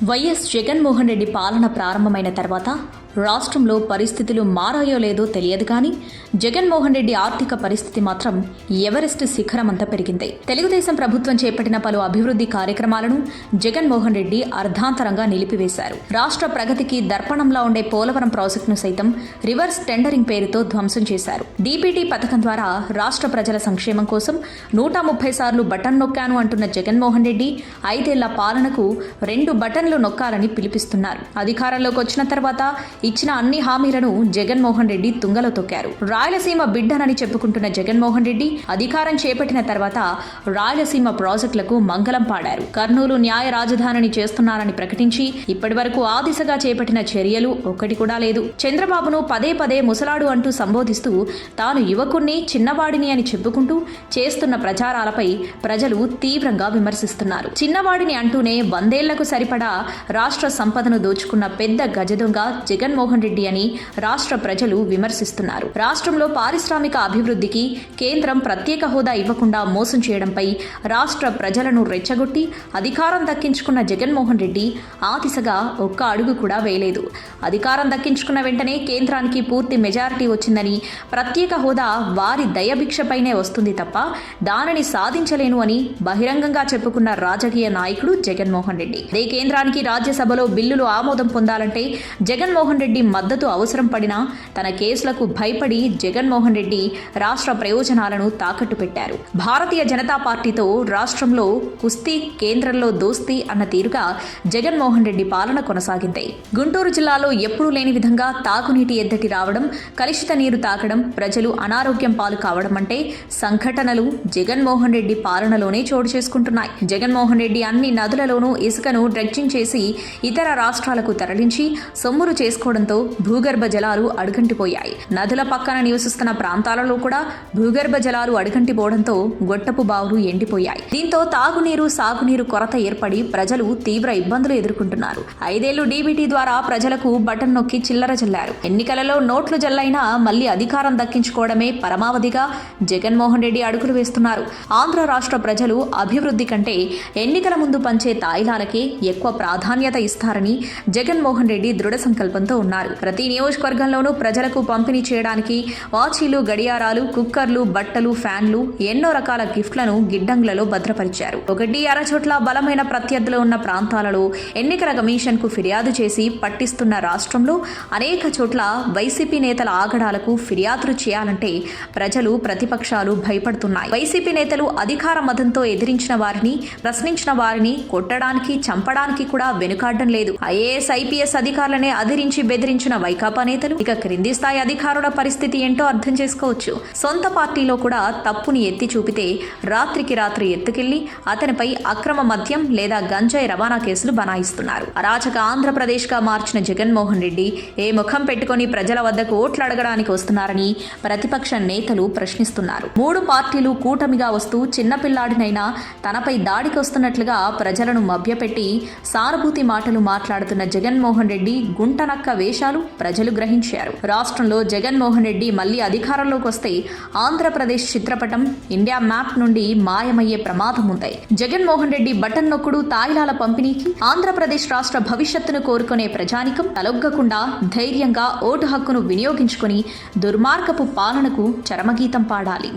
YS Jaganmohan Reddy పాలన ప్రారంభమైన తర్వాత రాష్ట్రంలో పరిస్థితులు మారాయో లేదో తెలియదు కానీ జగన్మోహన్ రెడ్డి ఆర్థిక పరిస్థితి మాత్రం ఎవరెస్ట్ శిఖరమంతా పెరిగింది. తెలుగుదేశం ప్రభుత్వం చేపట్టిన పలు అభివృద్ధి కార్యక్రమాలను జగన్మోహన్ రెడ్డి అర్ధాంతరంగా నిలిపివేశారు. రాష్ట్ర ప్రగతికి దర్పణంలా ఉండే పోలవరం ప్రాజెక్టును సైతం రివర్స్ టెండరింగ్ పేరుతో ధ్వంసం చేశారు. డీపీటీ పథకం ద్వారా రాష్ట్ర ప్రజల సంక్షేమం కోసం నూట ముప్పై సార్లు బటన్ నొక్కాను అంటున్న జగన్మోహన్ రెడ్డి ఐదేళ్ళ పాలనకు రెండు బటన్లు నొక్కాలని పిలిపిస్తున్నారు. అధికారంలోకి వచ్చిన తర్వాత ఇచ్చిన అన్ని హామీలను జగన్మోహన్ రెడ్డి తుంగలో తొక్కారు. రాయలసీమ బిడ్డనని చెప్పుకుంటున్న జగన్మోహన్ రెడ్డి అధికారం చేపట్టిన తర్వాత రాయలసీమ ప్రాజెక్టులకు మంగళం పాడారు. కర్నూలు న్యాయ రాజధానిని చేస్తున్నారని ప్రకటించి ఇప్పటి వరకు ఆ దిశగా చేపట్టిన చర్యలు ఒక్కటి కూడా లేదు. చంద్రబాబును పదే పదే ముసలాడు అంటూ సంబోధిస్తూ తాను యువకుణ్ణి చిన్నవాడిని అని చెప్పుకుంటూ చేస్తున్న ప్రచారాలపై ప్రజలు తీవ్రంగా విమర్శిస్తున్నారు. చిన్నవాడిని అంటూనే వందేళ్ళకు సరిపడా రాష్ట్ర సంపదను దోచుకున్న పెద్ద గజదొంగ జగన్మోహన్ రెడ్డి అని రాష్ట్ర ప్రజలు విమర్శిస్తున్నారు. రాష్ట్రంలో పారిశ్రామిక అభివృద్ధికి కేంద్రం ప్రత్యేక హోదా ఇవ్వకుండా మోసం చేయడంపై రాష్ట్ర ప్రజలను రెచ్చగొట్టి అధికారం దక్కించుకున్న జగన్మోహన్ రెడ్డి ఆ దిశగా ఒక్క అడుగు కూడా వేయలేదు. అధికారం దక్కించుకున్న వెంటనే కేంద్రానికి పూర్తి మెజారిటీ వచ్చిందని ప్రత్యేక హోదా వారి దయభిక్షపైనే వస్తుంది తప్ప దానిని సాధించలేను అని బహిరంగంగా చెప్పుకున్న రాజకీయ నాయకుడు జగన్మోహన్ రెడ్డి. అదే కేంద్రానికి రాజ్యసభలో బిల్లులు ఆమోదం పొందాలంటే జగన్మోహన్ రెడ్డి మద్దతు అవసరం పడినా తన కేసులకు భయపడి జగన్మోహన్ రెడ్డి రాష్ట్ర ప్రయోజనాలను తాకట్టు పెట్టారు. భారతీయ జనతా పార్టీతో రాష్ట్రంలో కుస్తీ కేంద్రంలో దోస్తీ అన్న తీరుగా జగన్మోహన్ రెడ్డి పాలన కొనసాగింది. గుంటూరు జిల్లాలో ఎప్పుడూ లేని విధంగా తాగునీటి ఎద్దటి రావడం కలుషిత నీరు తాకడం ప్రజలు అనారోగ్యం పాలు కావడం అంటే సంఘటనలు జగన్మోహన్ రెడ్డి పాలనలోనే చోటు చేసుకుంటున్నాయి. జగన్మోహన్ రెడ్డి అన్ని నదులలోనూ ఇసుకను డ్రెడ్జింగ్ చేసి ఇతర రాష్ట్రాలకు తరలించి సొమ్ములు చేసుకోవడంతో భూగర్భ జలాలు అడుగంటిపోయాయి. నదుల పక్కన నివసిస్తున్న ప్రాంతాలలో కూడా భూగర్భ జలాలు అడుగంటిపోవడంతో గొట్టపు బావులు ఎండిపోయాయి. దీంతో తాగునీరు సాగునీరు కొరత ఏర్పడి ప్రజలు తీవ్ర ఇబ్బందులు ఎదుర్కొంటున్నారు. ఐదేళ్ళు డీబీటీ ద్వారా ప్రజలకు బటన్ నొక్కి చిల్లర జల్లారు ఎన్నికలలో నోట్లు జల్లైనా మళ్ళీ అధికారం దక్కించుకోవడమే పరమావధిగా జగన్మోహన్ రెడ్డి అడుగులు వేస్తున్నారు. ఆంధ్ర రాష్ట్ర ప్రజలు అభివృద్ధి కంటే ఎన్నికల ముందు పంచే తాయిలాలకే ఎక్కువ ప్రాధాన్యత ఇస్తారని జగన్మోహన్ రెడ్డి దృఢ సంకల్పంతో ఉన్నారు. ప్రతి నియోజకవర్గంలోనూ ప్రజలకు పంపిణీ చేయడానికి వాచీలు గడియారాలు కుక్కర్లు బట్టలు ఫ్యాన్లు ఎన్నో రకాల గిఫ్ట్లను గిడ్డంగులలో భద్రపరిచారు. ఒకటి అరచోట్ల బలమైన ప్రత్యర్థులు ఉన్న ప్రాంతాలలో ఎన్నికల కమిషన్కు ఫిర్యాదు చేసి పట్టిస్తున్న రాష్ట్రంలో అనేక చోట్ల వైసీపీ నేతల ఆగడాలకు ఫిర్యాదులు చేయాలంటే ప్రజలు ప్రతిపక్షాలు భయపడుతున్నాయి. వైసీపీ నేతలు అధికార మతంతో ఎదిరించిన వారిని ప్రశ్నించిన వారిని కొట్టడానికి చంపడానికి కూడా వెనుకాడడం లేదు. ఐఏఎస్ ఐపీఎస్ అధికారులనే అధిరించి బెదిరించిన వైకాపా నేతలు ఇక క్రింది స్థాయి అధికారుల పరిస్థితి ఏంటో అర్థం చేసుకోవచ్చు. సొంత పార్టీలో కూడా తప్పుని ఎత్తి చూపితే రాత్రికి రాత్రి ఎత్తుకెళ్ళి అతనిపై అక్రమ మద్యం లేదా గంజాయి రవాణా కేసులు బనాయిస్తున్నారు. అరాచక ఆంధ్రప్రదేశ్గా మార్చిన జగన్మోహన్ రెడ్డి ఏ ముఖం పెట్టుకొని ప్రజల వద్దకు ఓట్లు అడగడానికి వస్తున్నారని ప్రతిపక్ష నేతలు ప్రశ్నిస్తున్నారు. మూడు పార్టీలు కూటమిగా వస్తూ చిన్నపిల్లాడినైనా తనపై దాడికి వస్తున్నట్లుగా ప్రజలను మభ్యపెట్టి సానుభూతి మాటలు మాట్లాడుతున్న జగన్మోహన్ రెడ్డి గుంటనక్క వేషాలు ప్రజలు గ్రహించారు. రాష్ట్రంలో జగన్మోహన్ రెడ్డి మళ్ళీ అధికారంలోకి వస్తే ఆంధ్రప్రదేశ్ చిత్రపటం ఇండియా మ్యాప్ నుండి మాయమయ్యే ప్రమాదం ఉంది జగన్మోహన్ రెడ్డి బటన్ నొక్కుడు తాయిలాల పంపిణీకి ఆంధ్రప్రదేశ్ రాష్ట్ర భవిష్యత్తును కోరుకునే ప్రజానికం తలొగ్గకుండా ధైర్యంగా ఓటు హక్కును వినియోగించుకుని దుర్మార్గపు పాలనకు చరమగీతం పాడాలి.